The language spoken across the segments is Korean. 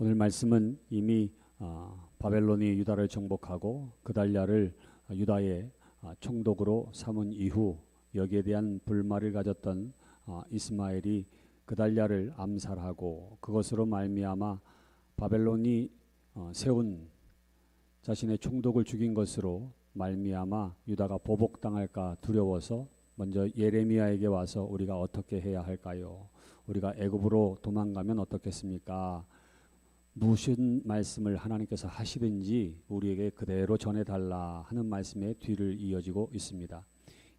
오늘 말씀은 이미 어, 바벨론이 유다를 정복하고 그달랴를 유다의 어, 총독으로 삼은 이후 여기에 대한 불만을 가졌던 어, 이스마엘이 그달랴를 암살하고 그것으로 말미암아 바벨론이 어, 세운 자신의 총독을 죽인 것으로 말미암아 유다가 보복당할까 두려워서 먼저 예레미야에게 와서 우리가 어떻게 해야 할까요? 우리가 애굽으로 도망가면 어떻겠습니까? 무슨 말씀을 하나님께서 하시든지 우리에게 그대로 전해달라 하는 말씀의 뒤를 이어지고 있습니다.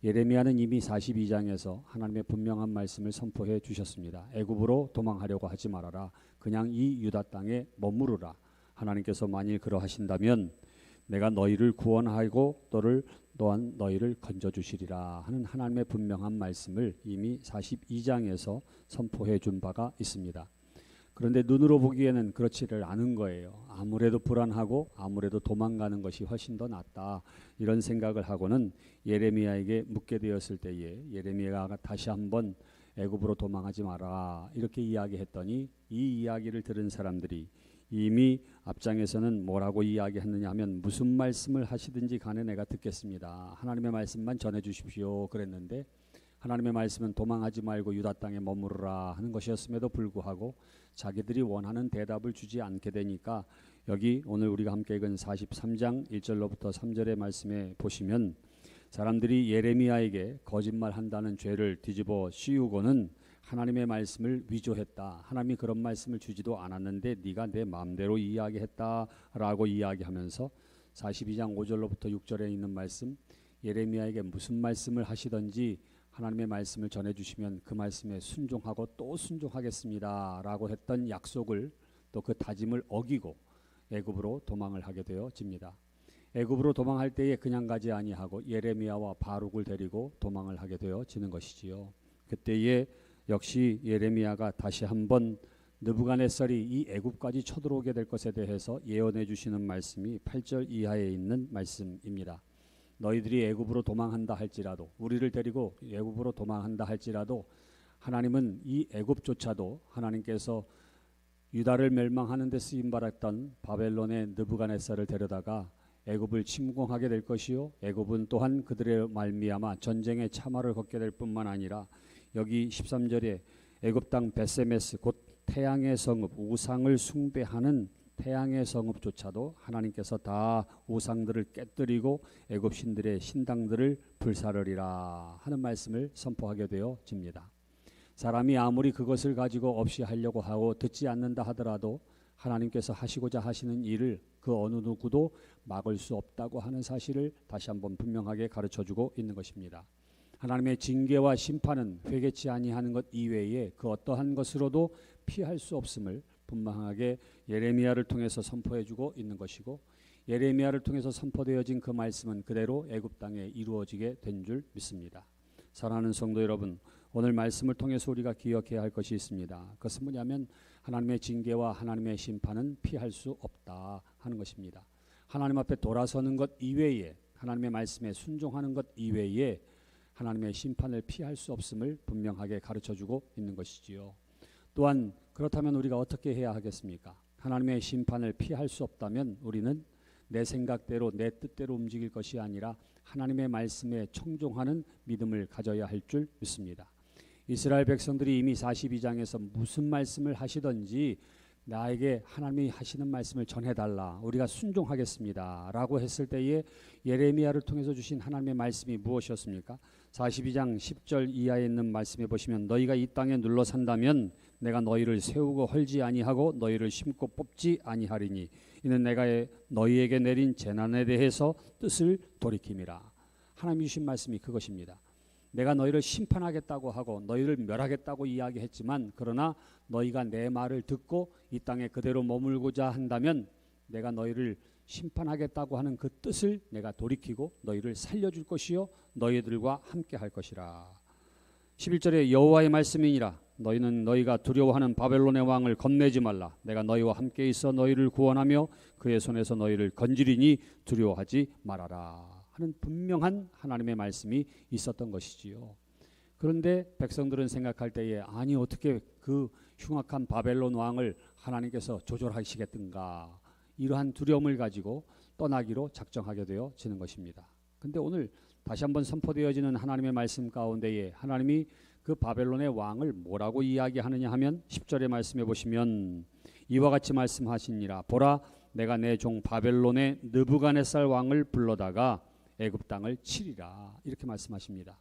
예레미야는 이미 42장에서 하나님의 분명한 말씀을 선포해 주셨습니다. 애굽으로 도망하려고 하지 말아라. 그냥 이 유다 땅에 머무르라. 하나님께서 만일 그러하신다면 내가 너희를 구원하고 너를 또한 너희를 건져 주시리라 하는 하나님의 분명한 말씀을 이미 42장에서 선포해 준 바가 있습니다. 그런데 눈으로 보기에는 그렇지를 않은 거예요. 아무래도 불안하고 아무래도 도망가는 것이 훨씬 더 낫다. 이런 생각을 하고는 예레미야에게 묻게 되었을 때에 예레미야가 다시 한번 애굽으로 도망하지 마라. 이렇게 이야기했더니 이 이야기를 들은 사람들이 이미 앞장에서는 뭐라고 이야기했느냐 하면 무슨 말씀을 하시든지 간에 내가 듣겠습니다. 하나님의 말씀만 전해 주십시오. 그랬는데 하나님의 말씀은 도망하지 말고 유다 땅에 머무르라 하는 것이었음에도 불구하고 자기들이 원하는 대답을 주지 않게 되니까 여기 오늘 우리가 함께 읽은 43장 1절로부터 3절의 말씀에 보시면 사람들이 예레미야에게 거짓말한다는 죄를 뒤집어 씌우고는 하나님의 말씀을 위조했다. 하나님이 그런 말씀을 주지도 않았는데 네가 내 마음대로 이야기했다라고 이야기하면서 42장 5절로부터 6절에 있는 말씀 예레미야에게 무슨 말씀을 하시든지 하나님의 말씀을 전해 주시면 그 말씀에 순종하고 또 순종하겠습니다라고 했던 약속을 또 그 다짐을 어기고 애굽으로 도망을 하게 되어집니다. 애굽으로 도망할 때에 그냥 가지 아니하고 예레미야와 바룩을 데리고 도망을 하게 되어지는 것이지요. 그때에 역시 예레미야가 다시 한번 느부갓네살이 이 애굽까지 쳐들어오게 될 것에 대해서 예언해 주시는 말씀이 8절 이하에 있는 말씀입니다. 너희들이 애굽으로 도망한다 할지라도 우리를 데리고 애굽으로 도망한다 할지라도 하나님은 이 애굽조차도 하나님께서 유다를 멸망하는 데 쓰임 받았던 바벨론의 느부갓네살을 데려다가 애굽을 침공하게 될 것이요 애굽은 또한 그들의 말미암아 전쟁의 참화를 걷게 될 뿐만 아니라 여기 13절에 애굽 땅 베세메스 곧 태양의 성읍 우상을 숭배하는 태양의 성읍조차도 하나님께서 다 우상들을 깨뜨리고 애굽 신들의 신당들을 불사르리라 하는 말씀을 선포하게 되어집니다. 사람이 아무리 그것을 가지고 없이 하려고 하고 듣지 않는다 하더라도 하나님께서 하시고자 하시는 일을 그 어느 누구도 막을 수 없다고 하는 사실을 다시 한번 분명하게 가르쳐 주고 있는 것입니다. 하나님의 징계와 심판은 회개치 아니하는 것 이외에 그 어떠한 것으로도 피할 수 없음을 분명하게 예레미야를 통해서 선포해 주고 있는 것이고 예레미야를 통해서 선포되어진 그 말씀은 그대로 애굽 땅에 이루어지게 된 줄 믿습니다. 사랑하는 성도 여러분, 오늘 말씀을 통해서 우리가 기억해야 할 것이 있습니다. 그것은 뭐냐면 하나님의 징계와 하나님의 심판은 피할 수 없다 하는 것입니다. 하나님 앞에 돌아서는 것 이외에 하나님의 말씀에 순종하는 것 이외에 하나님의 심판을 피할 수 없음을 분명하게 가르쳐 주고 있는 것이지요. 또한 그렇다면 우리가 어떻게 해야 하겠습니까? 하나님의 심판을 피할 수 없다면 우리는 내 생각대로 내 뜻대로 움직일 것이 아니라 하나님의 말씀에 청종하는 믿음을 가져야 할 줄 믿습니다. 이스라엘 백성들이 이미 42장에서 무슨 말씀을 하시든지 나에게 하나님이 하시는 말씀을 전해달라. 우리가 순종하겠습니다. 라고 했을 때에 예레미야를 통해서 주신 하나님의 말씀이 무엇이었습니까? 42장 10절 이하에 있는 말씀에 보시면 너희가 이 땅에 눌러 산다면 내가 너희를 세우고 헐지 아니하고 너희를 심고 뽑지 아니하리니 이는 내가 너희에게 내린 재난에 대해서 뜻을 돌이킴이라. 하나님 주신 말씀이 그것입니다. 내가 너희를 심판하겠다고 하고 너희를 멸하겠다고 이야기했지만 그러나 너희가 내 말을 듣고 이 땅에 그대로 머물고자 한다면 내가 너희를 심판하겠다고 하는 그 뜻을 내가 돌이키고 너희를 살려줄 것이요 너희들과 함께 할 것이라. 11절에 여호와의 말씀이니라 너희는 너희가 두려워하는 바벨론의 왕을 겁내지 말라 내가 너희와 함께 있어 너희를 구원하며 그의 손에서 너희를 건지리니 두려워하지 말아라. 하는 분명한 하나님의 말씀이 있었던 것이지요. 그런데 백성들은 생각할 때에 아니 어떻게 그 흉악한 바벨론 왕을 하나님께서 조절하시겠든가 이러한 두려움을 가지고 떠나기로 작정하게 되어지는 것입니다. 근데 오늘 다시 한번 선포되어지는 하나님의 말씀 가운데에 하나님이 그 바벨론의 왕을 뭐라고 이야기하느냐 하면 10절의 말씀해 보시면 이와 같이 말씀하시니라 보라 내가 내 종 바벨론의 느부갓네살 왕을 불러다가 애굽 땅을 치리라 이렇게 말씀하십니다.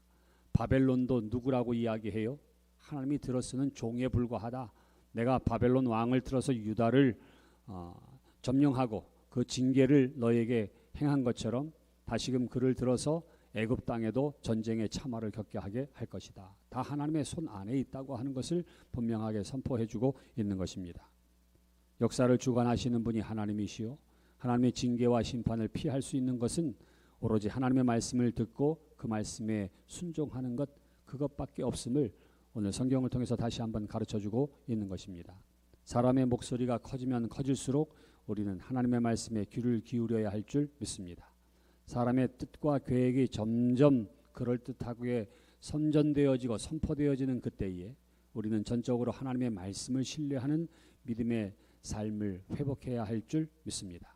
바벨론도 누구라고 이야기해요? 하나님이 들어쓰는 종에 불과하다. 내가 바벨론 왕을 들어서 유다를 어, 점령하고 그 징계를 너에게 행한 것처럼 다시금 그를 들어서 애굽 땅에도 전쟁의 참화를 겪게 하게 할 것이다. 다 하나님의 손 안에 있다고 하는 것을 분명하게 선포해 주고 있는 것입니다. 역사를 주관하시는 분이 하나님이시요 하나님의 징계와 심판을 피할 수 있는 것은 오로지 하나님의 말씀을 듣고 그 말씀에 순종하는 것 그것밖에 없음을 오늘 성경을 통해서 다시 한번 가르쳐 주고 있는 것입니다. 사람의 목소리가 커지면 커질수록 우리는 하나님의 말씀에 귀를 기울여야 할 줄 믿습니다. 사람의 뜻과 계획이 점점 그럴 듯하게 선전되어지고 선포되어지는 그때에 우리는 전적으로 하나님의 말씀을 신뢰하는 믿음의 삶을 회복해야 할 줄 믿습니다.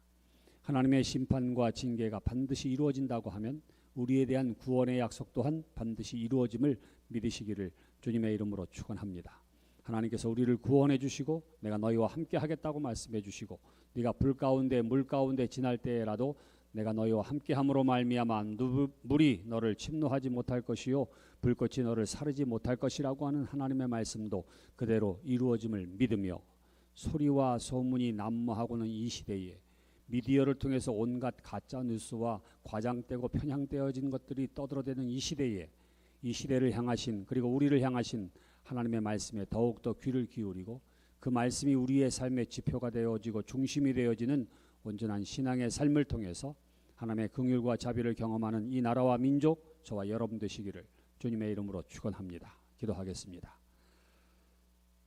하나님의 심판과 징계가 반드시 이루어진다고 하면 우리에 대한 구원의 약속 또한 반드시 이루어짐을 믿으시기를 주님의 이름으로 축원합니다. 하나님께서 우리를 구원해 주시고 내가 너희와 함께 하겠다고 말씀해 주시고 네가 불 가운데 물 가운데 지날 때라도 내가 너희와 함께함으로 말미암아 물이 너를 침노하지 못할 것이요 불꽃이 너를 사르지 못할 것이라고 하는 하나님의 말씀도 그대로 이루어짐을 믿으며 소리와 소문이 난무하고는 이 시대에 미디어를 통해서 온갖 가짜 뉴스와 과장되고 편향되어진 것들이 떠들어대는 이 시대에 이 시대를 향하신 그리고 우리를 향하신 하나님의 말씀에 더욱더 귀를 기울이고 그 말씀이 우리의 삶의 지표가 되어지고 중심이 되어지는 온전한 신앙의 삶을 통해서 하나님의 긍휼과 자비를 경험하는 이 나라와 민족 저와 여러분 되시기를 주님의 이름으로 축원합니다. 기도하겠습니다.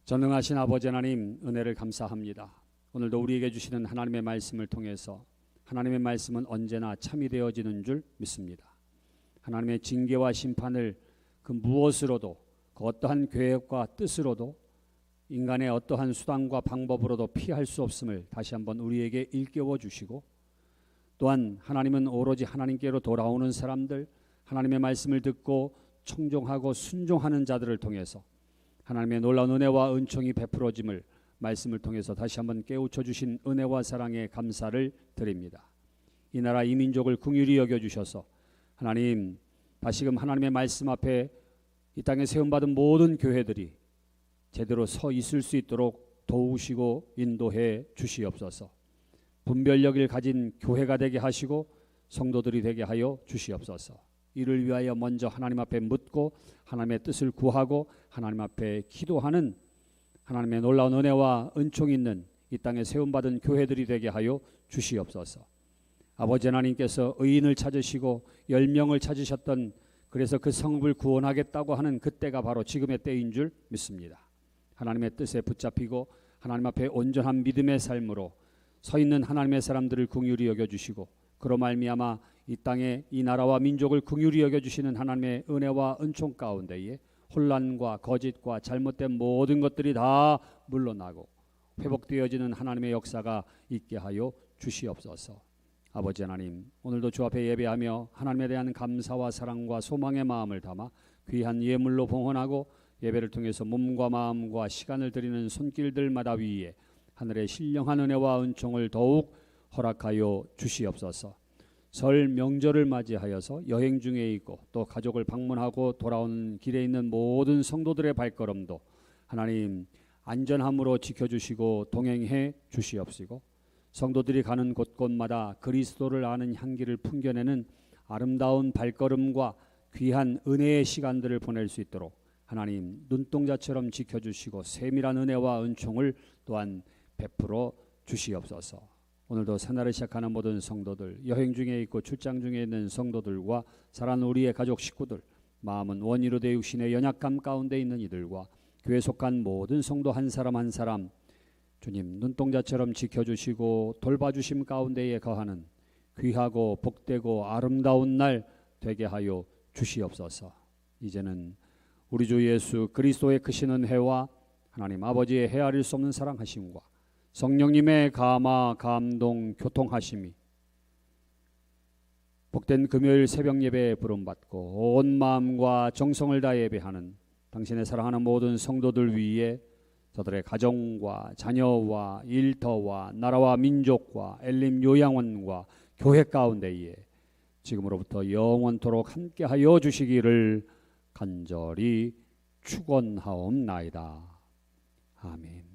전능하신 아버지 하나님 은혜를 감사합니다. 오늘도 우리에게 주시는 하나님의 말씀을 통해서 하나님의 말씀은 언제나 참이 되어지는 줄 믿습니다. 하나님의 징계와 심판을 그 무엇으로도 그 어떠한 계획과 뜻으로도 인간의 어떠한 수단과 방법으로도 피할 수 없음을 다시 한번 우리에게 일깨워 주시고 또한 하나님은 오로지 하나님께로 돌아오는 사람들 하나님의 말씀을 듣고 청종하고 순종하는 자들을 통해서 하나님의 놀라운 은혜와 은총이 베풀어짐을 말씀을 통해서 다시 한번 깨우쳐 주신 은혜와 사랑에 감사를 드립니다. 이 나라 이 민족을 궁휼히 여겨 주셔서 하나님 다시금 하나님의 말씀 앞에 이 땅에 세움 받은 모든 교회들이 제대로 서 있을 수 있도록 도우시고 인도해 주시옵소서. 분별력을 가진 교회가 되게 하시고 성도들이 되게 하여 주시옵소서. 이를 위하여 먼저 하나님 앞에 묻고 하나님의 뜻을 구하고 하나님 앞에 기도하는 하나님의 놀라운 은혜와 은총이 있는 이 땅에 세움 받은 교회들이 되게 하여 주시옵소서. 아버지 하나님께서 의인을 찾으시고 열 명을 찾으셨던 그래서 그 성읍을 구원하겠다고 하는 그때가 바로 지금의 때인 줄 믿습니다. 하나님의 뜻에 붙잡히고 하나님 앞에 온전한 믿음의 삶으로 서 있는 하나님의 사람들을 긍휼히 여겨 주시고 그로 말미암아 이 땅에 이 나라와 민족을 긍휼히 여겨 주시는 하나님의 은혜와 은총 가운데에 혼란과 거짓과 잘못된 모든 것들이 다 물러나고 회복되어지는 하나님의 역사가 있게 하여 주시옵소서. 아버지 하나님, 오늘도 주 앞에 예배하며 하나님에 대한 감사와 사랑과 소망의 마음을 담아 귀한 예물로 봉헌하고 예배를 통해서 몸과 마음과 시간을 드리는 손길들마다 위에 하늘의 신령한 은혜와 은총을 더욱 허락하여 주시옵소서. 설 명절을 맞이하여서 여행 중에 있고 또 가족을 방문하고 돌아오는 길에 있는 모든 성도들의 발걸음도 하나님 안전함으로 지켜주시고 동행해 주시옵시고 성도들이 가는 곳곳마다 그리스도를 아는 향기를 풍겨내는 아름다운 발걸음과 귀한 은혜의 시간들을 보낼 수 있도록 하나님 눈동자처럼 지켜주시고 세밀한 은혜와 은총을 또한 베풀어 주시옵소서. 오늘도 새날을 시작하는 모든 성도들, 여행 중에 있고 출장 중에 있는 성도들과 사랑하는 우리의 가족 식구들, 마음은 원이로 되 육신의 연약감 가운데 있는 이들과 교회 속한 모든 성도 한 사람 한 사람 주님 눈동자처럼 지켜주시고 돌봐주심 가운데에 거하는 귀하고 복되고 아름다운 날 되게 하여 주시옵소서. 이제는 우리 주 예수 그리스도의 크신 은혜와 하나님 아버지의 헤아릴 수 없는 사랑하심과 성령님의 감화 감동 교통하심이 복된 금요일 새벽 예배에 부름받고 온 마음과 정성을 다해 예배하는 당신의 사랑하는 모든 성도들 위해 저들의 가정과 자녀와 일터와 나라와 민족과 엘림 요양원과 교회 가운데에 지금으로부터 영원토록 함께하여 주시기를 간절히 축원하옵나이다. 아멘.